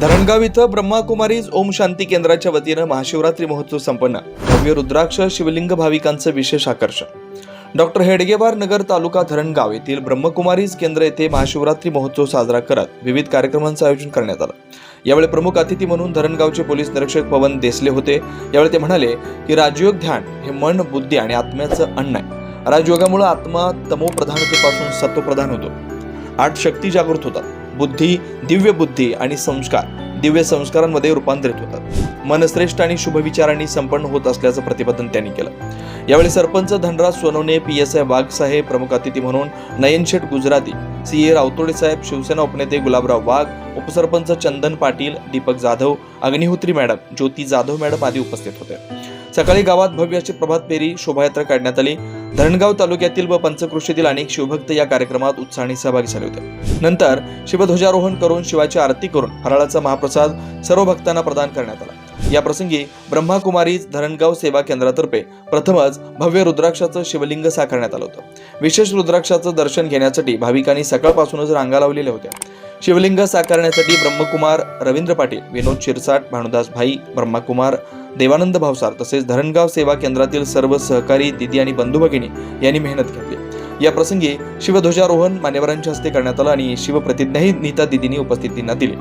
धरणगाव इथं ब्रह्माकुमारीज ओम शांती केंद्राच्या वतीनं महाशिवरात्री महोत्सव संपन्न. भव्य रुद्राक्ष शिवलिंग भाविकांचं विशेष आकर्षण. डॉक्टर हेडगेवार नगर तालुका धरणगाव येथील ब्रह्मकुमारीज केंद्र येथे महाशिवरात्री महोत्सव साजरा करत विविध कार्यक्रमांचं आयोजन करण्यात आलं. यावेळी प्रमुख अतिथी म्हणून धरणगावचे पोलीस निरीक्षक पवन देसले होते. यावेळी ते म्हणाले की राजयोग ध्यान हे मन बुद्धी आणि आत्म्याचं अन्न आहे. राजयोगामुळे आत्मा तमोप्रधानतेपासून सत्वप्रधान होतो. आठ शक्ती जागृत होतात. बुद्धी दिव्य बुद्धी आणि संस्कार. दिव्य संस्कारांमध्ये रूपांतरित होतात. मनश्रेष्ठ आणि शुभविचारांनी संपन्न होत असल्याचं प्रतिपादन त्यांनी केलं. यावेळी sarpanch Dhanraj Sonawane P S I Wagh साहेब प्रमुख अतिथी म्हणून नयनशेठ गुजराती सी ए रावतोडे साहेब शिवसेना उपनेते गुलाबराव वाघ उपसरपंच चंदन पाटील दीपक जाधव अग्निहोत्री मॅडम ज्योती जाधव मॅडम आदी उपस्थित होते. सकाळी गावात भव्य अशी प्रभात फेरी शोभायात्रा काढण्यात आली. धरणगाव तालुक्यातील व पंचकृषीतील अनेक शिवभक्त या कार्यक्रमात उत्साहाने सहभागी झाले होते. नंतर शिवध्वजारोहण करून शिवाची आरती करून फराळाचा महाप्रसाद सर्व भक्तांना प्रदान करण्यात आला. या प्रसंगी ब्रह्माकुमारी धरणगाव सेवा केंद्रातर्फे प्रथमच भव्य रुद्राक्षाचं शिवलिंग साकारण्यात आलं होतं. विशेष रुद्राक्षाचं दर्शन घेण्यासाठी भाविकांनी सकाळपासूनच रांगा लावलेल्या होत्या. शिवलिंग साकारण्यासाठी ब्रह्मकुमार रवींद्र पाटील विनोद शिरसाट भानुदास भाई ब्रह्मकुमार देवानंद भावसार तसेच धरणगाव सेवा केंद्रातील सर्व सहकारी दिदी आणि बंधू भगिनी यांनी मेहनत घेतली. या प्रसंगी शिवध्वजारोहण मान्यवरांच्या हस्ते करण्यात आलं आणि शिवप्रतिज्ञाही नीता दिदींनी उपस्थितींना दिली.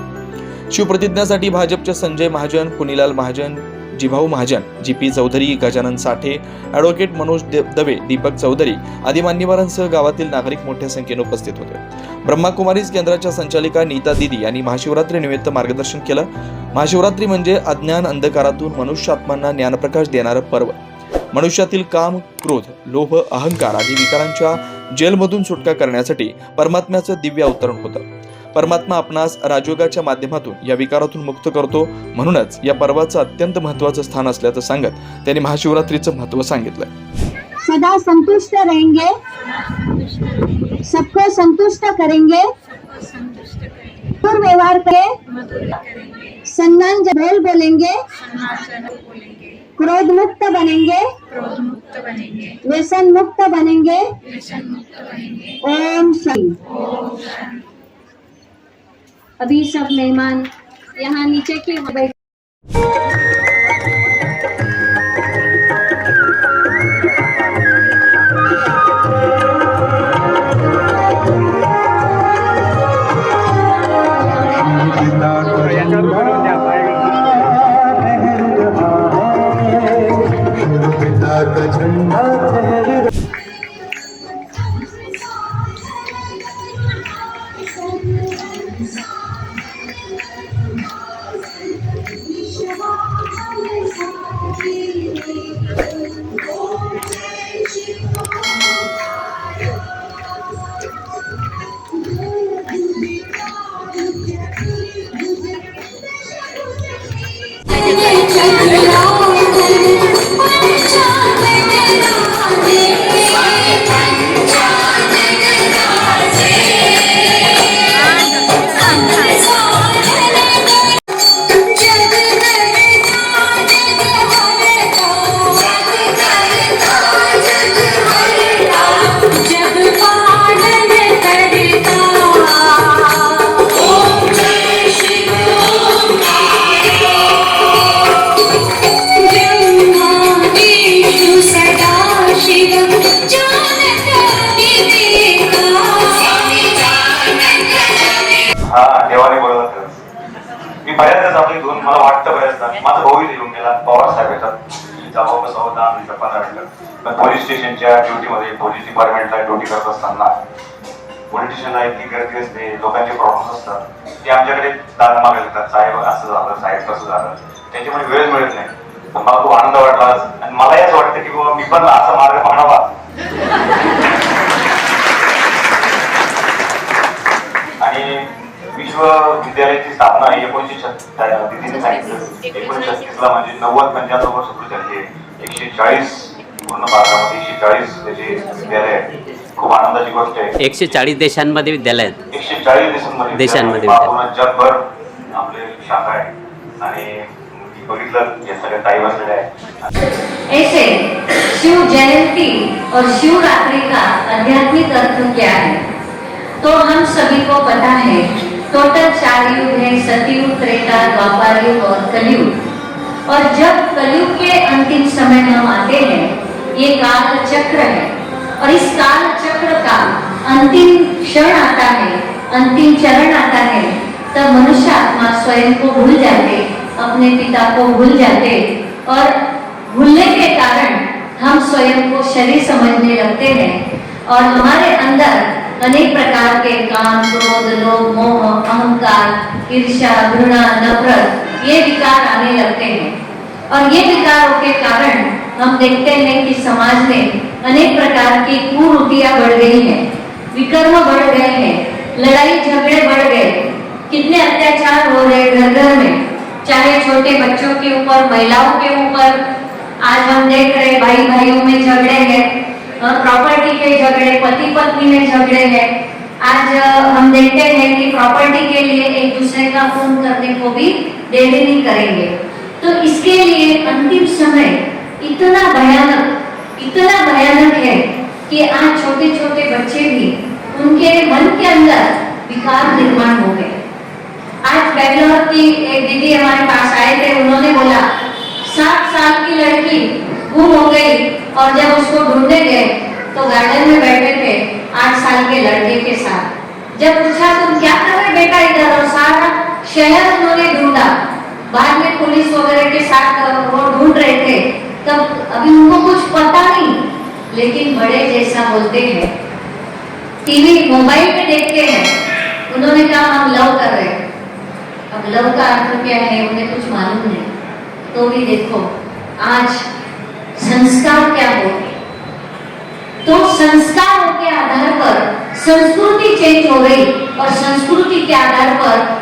शिवप्रतिज्ञासाठी भाजपचे Sanjay Mahajan Punilal Mahajan Jibhau Mahajan G P Chaudhari Gajanan Sathe advocate Manoj Dave Deepak Chaudhari आदी मान्यवरांसह गावातील नागरिक मोठ्या संख्येने उपस्थित होते. ब्रह्माकुमारीज केंद्राच्या संचालिका नीता दिदी यांनी महाशिवरात्री निमित्त मार्गदर्शन केलं. महाशिवरात्री म्हणजे अज्ञान अंधकारातून मनुष्यात्मांना ज्ञानप्रकाश देणारं पर्व. मनुष्यातील काम क्रोध लोभ अहंकार आदी विकारांच्या जेलमधून सुटका करण्यासाठी परमात्म्याचं दिव्य अवतरण होतं. परमात्मा आपणास राजयोगाच्या माध्यमातून या विकारातून मुक्त करतो. म्हणूनच या पर्वाचं अत्यंत महत्त्वाचं स्थान असल्याचं सांगत त्यांनी महाशिवरात्रीचं महत्त्व सांगितलं सदा संतुष्ट रहेंगे. सबको संतुष्ट करेंगे. व्यवहार करे सम्मान जब बोलेंगे. क्रोध मुक्त बनेंगे. व्यसन मुक्त बनेंगे. ओम शांति. अभी सब मेहमान यहाँ नीचे की बैठे पवार साहेब येतात. जाऊ कसं होता आम्ही पंधरा मिनिटं पण पोलीस स्टेशनच्या ड्युटीमध्ये पोलीस डिपार्टमेंटला ड्युटी करत असताना पोलिटिशियनला इतकी गर्दी असते लोकांचे प्रॉब्लेम असतात. ते आमच्याकडे दाद मागायला येतात. साहेब असं झालं साहेब कसं झालं. त्यांच्यामुळे वेळ मिळत नाही. मला खूप आनंद वाटला. आणि मला याच वाटतं की बाबा मी पण असा मार्ग पकडावा आणि विश्वविद्यालयाची स्थापना एकोणीसशे छत्तीस दिदीने सांगितलं एकोणीसशे छत्तीसला म्हणजे नव्वद पंच्याण्णव वर्ष सुरू झाली. एकशे चाळीस पूर्ण भारतामध्ये एकशे चाळीस त्याचे विद्यालय खूप आनंदाची गोष्ट आहे. एकशे चाळीस देशांमध्ये विद्यालय आहेत. एकशे चाळीस देशांमध्ये देशांमध्ये. पूर्ण जगभर आपले शाखा आहे. आणि मी बघितलं या सगळ्या ताई बसलेल्या आहेत. ऐसे शिव जयंती और शिवरात्रि का आध्यात्मिक अर्थ क्या है? तो हम सभी को पता है टोटल चार युग है, सतयुग, त्रेता द्वापर युग और कलयुग। और जब कलयुग के अंतिम समय में हम आते हैं, ये काल चक्र है। और इस काल चक्र का अंतिम क्षण आता है, अंतिम चरण आता है, तब मनुष्य आत्मा स्वयं को भूल जाते, अपने पिता को भूल जाते। और भूलने के कारण हम स्वयं को शरीर समझने लगते हैं। और हमारे अंदर अनेक प्रकार के काम, क्रोध, लोभ, मोह, अहंकार, ईर्ष्या, घृणा, नफरत, ये विकार आने लगते हैं। और ये विकारों के कारण हम देखते हैं कि समाज में अनेक प्रकार की कुरीतियाँ बढ़ गई हैं। विकर्म बढ़ गए हैं, लड़ाई, झगड़े बढ़ गए। कितने अत्याचार हो रहे घर घर में, चाहे छोटे बच्चों के ऊपर, महिलाओं के ऊपर। आज हम देख रहे भाई भाइयों में झगड़े हैं प्रॉपर्टी के झगड़े पति पत्नी में झगड़े हैं। आज हम देखते हैं कि प्रॉपर्टी के लिए एक दूसरे का खून करने को भी देरी नहीं करेंगे। तो इसके लिए अंतिम समय इतना भयानक इतना भयानक है कि आज छोटे छोटे बच्चे भी उनके मन के अंदर विकार निर्माण हो गए। आज बेंगलोर की एक दीदी हमारे पास आए थे, उन्होंने बोला, सात साल की लड़की गुम हो गई और जब उसको ढूँढने गए तो गार्डन में बैठे थे आठ साल के लड़के के साथ। जब पूछा, तुम क्या कर रहे बेटा इधर? और सारा शहर उन्होंने ढूंढा। बाद में पुलिस वगैरह के साथ वो ढूंढ रहे थे। तब अभी उनको कुछ पता नहीं, लेकिन बड़े जैसा बोलते हैं। टीवी, मोबाइल में देखते हैं। उन्होंने कहा, हम लव कर रहे हैं। अब लव का अर्थ क्या है, उन्हें कुछ मालूम नहीं। तो भी देखो, आज संस्कार क्या होते तो संस्कारों के आधार पर संस्कृति चेंज हो रही और संस्कृति के आधार पर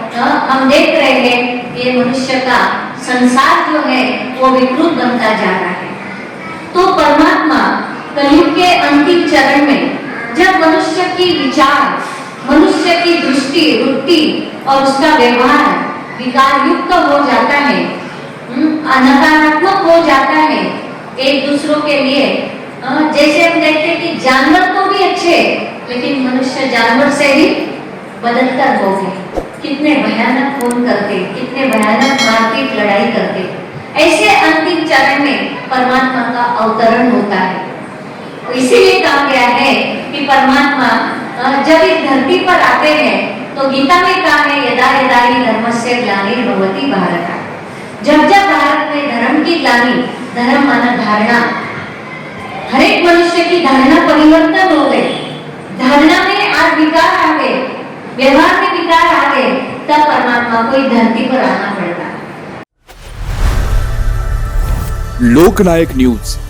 हम देख रहे हैं ये मनुष्य का संसार जो है, वो विकृत बनता जा रहा है। तो परमात्मा कलयुग के अंतिम चरण में, जब मनुष्य की विचार, मनुष्य की दृष्टि, वृत्ति और उसका व्यवहार विकार युक्त हो जाता है नकारात्मक हो जाता है एक दूसरों के लिए जैसे हम देखते हैं कि जानवर तो भी अच्छे लेकिन मनुष्य जानवर से भी बदलकर हो। गए कितने भयानक खून करते कितने भयानक मारपीट लड़ाई करते ऐसे अंतिम चरण में परमात्मा का अवतरण होता है। तो इसीलिए कहा गया है कि परमात्मा जब इस धरती पर आते हैं तो गीता में कहा है, यदा यदा ही धर्म से ग्लानी भगवती भारत। जब जब भारत में धर्म की ग्लानी धर्म माना धारणा. हर एक मनुष्य की धारणा परिवर्तन हो गई. धारणा में आज विकार आ गए. व्यवहार में विकार आ गए. तब परमात्मा को इस धरती पर आना पड़ता. लोकनायक न्यूज.